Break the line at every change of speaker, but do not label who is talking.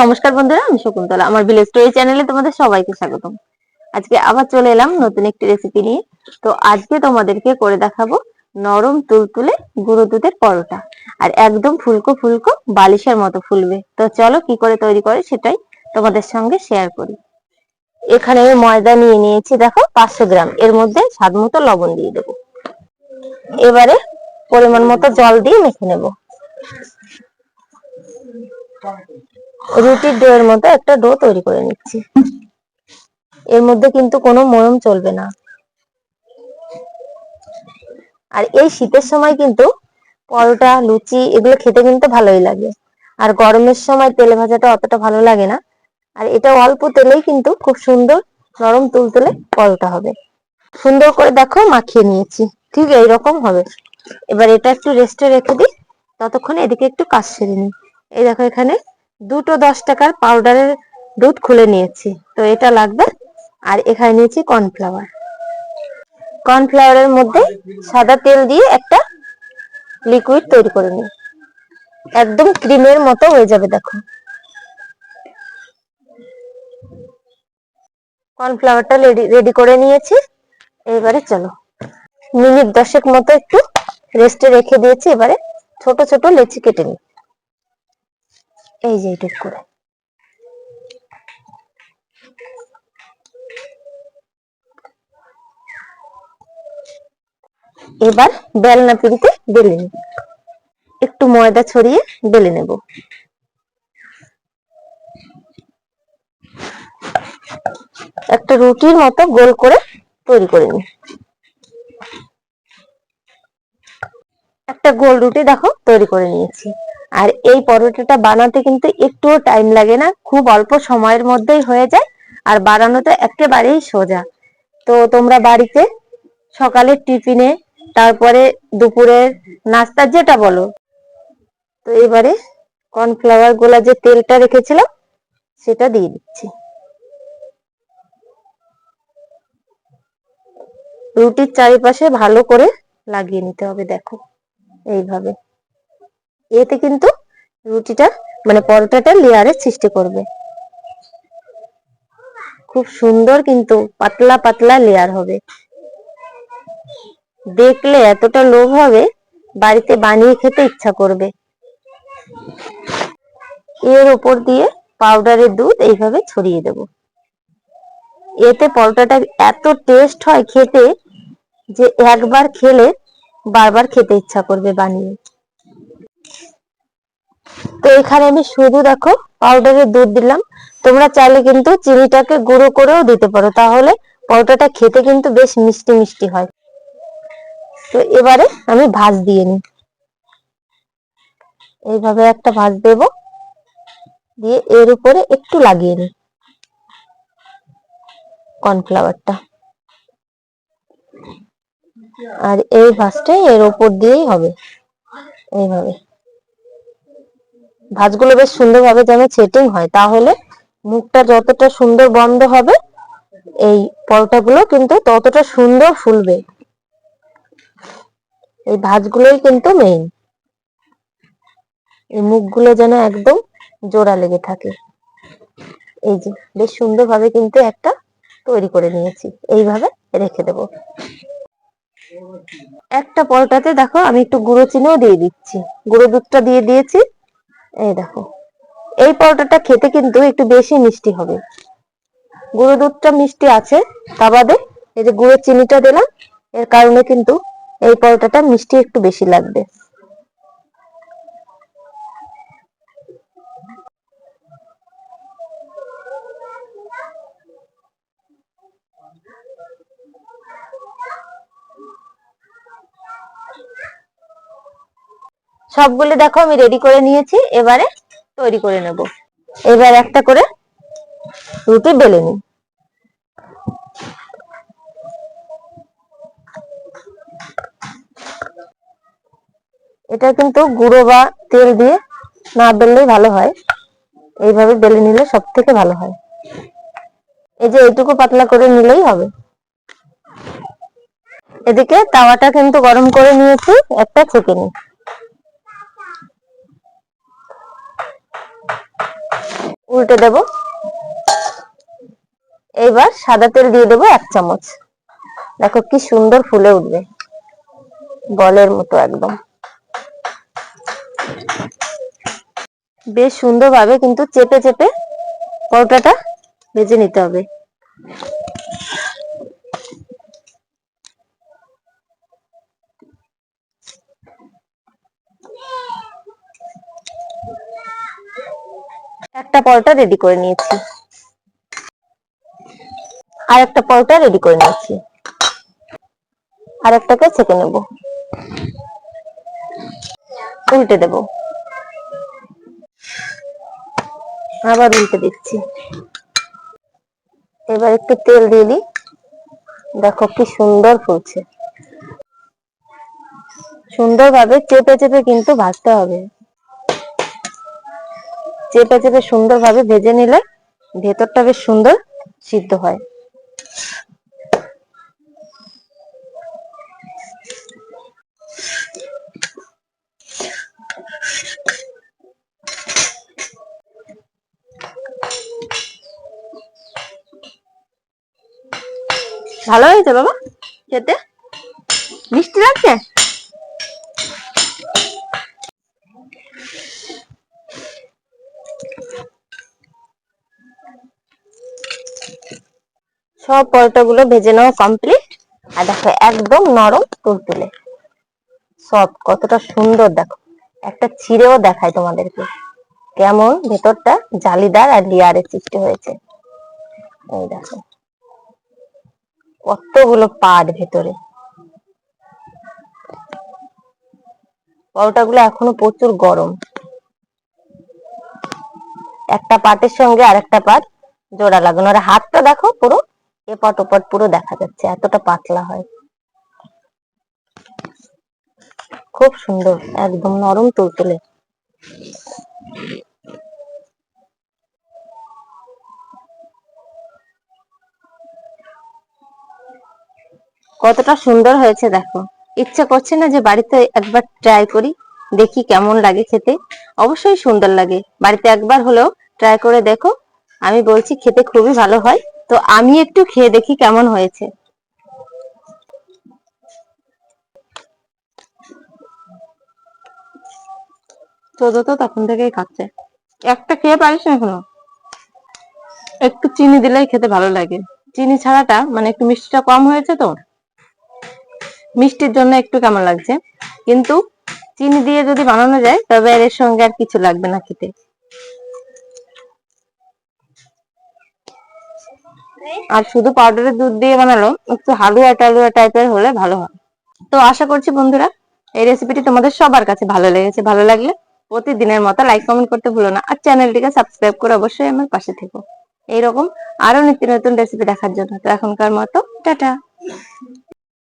নমস্কার বন্ধুরা, আমি শকুন্তলা। আমার ভিলেজ স্টোরি চ্যানেলে তোমাদের সবাইকে স্বাগতম। আজকে আবার চলে এলাম নতুন একটি রেসিপি নিয়ে। তো আজকে তোমাদেরকে করে দেখাবো নরম তুলতুলে গুঁড়ো দুধের পরোটা। আর একদম ফুলকো ফুলকো বালিশের মতো ফুলবে। তো চলো কি করে তৈরি করে সেটাই তোমাদের সঙ্গে শেয়ার করি। এখানে আমি ময়দা নিয়ে নিয়েছি, দেখো, পাঁচশো গ্রাম। এর মধ্যে স্বাদ মতো লবণ দিয়ে দেবো। এবারে পরিমাণ মতো জল দিয়ে মেখে নেব। রুটির ডোয়ের মতো একটা ডো তৈরি করে নিচ্ছি। এর মধ্যে কিন্তু কোনো মরম চলবে না। আর এই শীতের সময় কিন্তু পরোটা, লুচি এগুলো খেতে কিন্তু ভালোই লাগে। আর গরমের সময় তেলে ভাজাটা অতটা ভালো লাগে না। আর এটা অল্প তেলেই কিন্তু খুব সুন্দর নরম তুলতুলে পরোটা হবে। সুন্দর করে দেখো মাখিয়ে নিয়েছি। ঠিক এইরকম হবে। এবার এটা একটু রেস্টে রেখে দিই। ততক্ষণে এদিকে একটু কাজ সেরে নিই। এই দেখো এখানে দুটো দশ টাকার পাউডারের দুধ খুলে নিয়েছি। তো এটা লাগবে। আর এখানে নিয়েছি কর্নফ্লাওয়ার কর্নফ্লাওয়ারের মধ্যে সাদা তেল দিয়ে একটা লিকুইড তৈরি করে নিই। একদম ক্রিমের মতো হয়ে যাবে, দেখো। কর্নফ্লাওয়ারটা রেডি করে নিয়েছি। এবারে চলো। মিনিট দশেক মতো একটু রেস্টে রেখে দিয়েছি। এবারে ছোট ছোট লেচি কেটে নিই। এই যে এইটুক করে। এবার বেলনা পিড়িতে বেলে নিব। একটু ময়দা ছড়িয়ে বেলে নেব। একটা রুটির মতো গোল করে তৈরি করে নিই। একটা গোল রুটি দেখো, তৈরি করে নিয়েছি। আর এই পরোটাটা বানাতে কিন্তু একটুও টাইম লাগে না, খুব অল্প সময়ের মধ্যেই হয়ে যায় আর বানানো তো একেবারেই সোজা। তো তোমরা বাড়িতে সকালের টিফিনে, তারপরে দুপুরের নাস্তা যেটা বলো। তো এবারে কর্নফ্লাওয়ার গোলা যে তেলটা রেখেছিলাম, সেটা দিয়ে দিচ্ছি। রুটির চারিপাশে ভালো করে লাগিয়ে নিতে হবে, দেখো, এইভাবে। এতে কিন্তু রুটিটা মানে পরোটাটা লেয়ারের সৃষ্টি করবে। খুব সুন্দর কিন্তু পাতলা পাতলা লেয়ার হবে। দেখলে এতটা লোভ হবে, বাড়িতে বানিয়ে খেতে ইচ্ছা করবে। এর উপর দিয়ে পাউডারের দুধ এইভাবে ছড়িয়ে দেব। এতে পরোটাটা এত টেস্ট হয় খেতে যে একবার খেলে বারবার খেতে ইচ্ছা করবে বানিয়ে। তো এখানে আমি শুধু দেখো পাউডারের দুধ দিলাম। তোমরা চাইলে কিন্তু চিনিটাকে গুঁড়ো করেও দিতে পারো। তাহলে পরোটাটা খেতে কিন্তু বেশ মিষ্টি মিষ্টি হয়। তো এবারে আমি ভাজ দিয়ে নিই। এইভাবে একটা ভাজ দেব। দিয়ে এর উপরে একটু লাগিয়ে নিই। কর্নফ্লাওয়ারটা। আর এই ভাজটা এর উপর দিয়েই হবে। এইভাবে। ভাজগুলো বেশ সুন্দরভাবে যেন সেটিং হয়। তাহলে মুখটা যতটা সুন্দর বন্ধ হবে, এই পরোটাগুলো কিন্তু ততটা সুন্দর ফুলবে। এই ভাজগুলোই কিন্তু মেইন এই মুখগুলো যেন একদম জোড়া লেগে থাকে। এই যে, বেশ সুন্দরভাবে কিন্তু একটা তৈরি করে নিয়েছি। এইভাবে রেখে দেব। একটা পরোটাতে দেখো, আমি একটু গুঁড়ো চিনিও দিয়ে দিচ্ছি। গুঁড়ো দুধটা দিয়ে দিয়েছি। এই দেখো। এই পরোটাটা খেতে কিন্তু একটু বেশি মিষ্টি হবে। গুঁড়ো দুধটা মিষ্টি আছে, তা বাদে এই যে গুঁড়ো চিনিটা দিলাম, এর কারণে কিন্তু এই পরোটাটা মিষ্টি একটু বেশি লাগবে। সবগুলো দেখো আমি রেডি করে নিয়েছি, এবারে তৈরি করে নেব। এবার একটা করে রুটি বেলে নিই। এটা কিন্তু গুঁড়ো বা তেল দিয়ে না বেললেই ভালো হয়। এইভাবে বেলে নিলে সব থেকে ভালো হয়। এই যে এইটুকু পাতলা করে নিলেই হবে। এদিকে তাওয়াটা কিন্তু গরম করে নিয়েছি, একটা ছেঁকে নিই। উল্টে দেব। এইবার সাদা তেল দিয়ে দেবো এক চামচ। দেখো কি সুন্দর ফুলে উঠবে। বলের মতো একদম। বেশ সুন্দরভাবে কিন্তু চেপে চেপে পরোটাটা ভেজে নিতে হবে। একটা পরোটা রেডি করে নিয়েছি। আর একটা পরোটা রেডি করে নিয়েছি। আর একটাকে ছেঁকে নেব। উল্টে দেব। আবার উল্টে দিচ্ছি। এবার একটু তেল দিয়ে দিই। দেখো কি সুন্দর ফুলছে। সুন্দরভাবে চেপে চেপে কিন্তু ভাজতে হবে। চেপে চেপে সুন্দরভাবে ভেজে নিলে ভেতরটা বেশ সুন্দর সিদ্ধ হয়। ভালো হয়েছে বাবা খেতে? মিষ্টি লাগছে? সব পরোটা গুলো ভেজে নেওয়া কমপ্লিট আর দেখো, একদম নরম তুলতুলে সব কতটা সুন্দর, দেখো। একটা ছিঁড়েও দেখায় তোমাদেরকে। কেমন ভেতরটা জালিদার আর লেয়ারের সৃষ্টি হয়েছে। এই দেখো। কতগুলো পাট ভেতরে। পরোটাগুলো এখনও প্রচুর গরম। একটা পাটের সঙ্গে আরেকটা পাট জোড়া লাগানো। আর হাতটা দেখো পুরো এপট ওপট পুরো দেখা যাচ্ছে, এতটা পাতলা হয়। খুব সুন্দর, একদম নরম তুলতুলে। কতটা সুন্দর হয়েছে দেখো। ইচ্ছা করছে না যে বাড়িতে একবার ট্রাই করি, দেখি কেমন লাগে খেতে। অবশ্যই সুন্দর লাগে। বাড়িতে একবার হলেও ট্রাই করে দেখো। আমি বলছি খেতে খুবই ভালো হয়। তো আমি একটু খেয়ে দেখি কেমন হয়েছে। চোদ্দ তো তখন থেকেই খাচ্ছে। একটা খেয়ে পারিস না এখনও? একটু চিনি দিলেই খেতে ভালো লাগে। চিনি ছাড়াটা মানে একটু মিষ্টিটা কম হয়েছে তো। মিষ্টির জন্য একটু কেমন লাগছে? কিন্তু চিনি দিয়ে যদি বানানো যায়, তবে এর সঙ্গে আর কিছু লাগবে না খেতে। আর শুধু পাউডারের দুধ দিয়ে বানালো, একটু হালুয়া টালুয়া টাইপের হলে ভালো হয়। তো আশা করছি বন্ধুরা, এই রেসিপিটি তোমাদের সবার কাছে ভালো লেগেছে। ভালো লাগলে প্রতিদিনের মতো লাইক কমেন্ট করতে ভুলো না। আর চ্যানেলটিকে সাবস্ক্রাইব করে অবশ্যই আমার পাশে থেকো। এইরকম আরও নিত্য নতুন রেসিপি দেখার জন্য। তো এখনকার মতো, টাটা!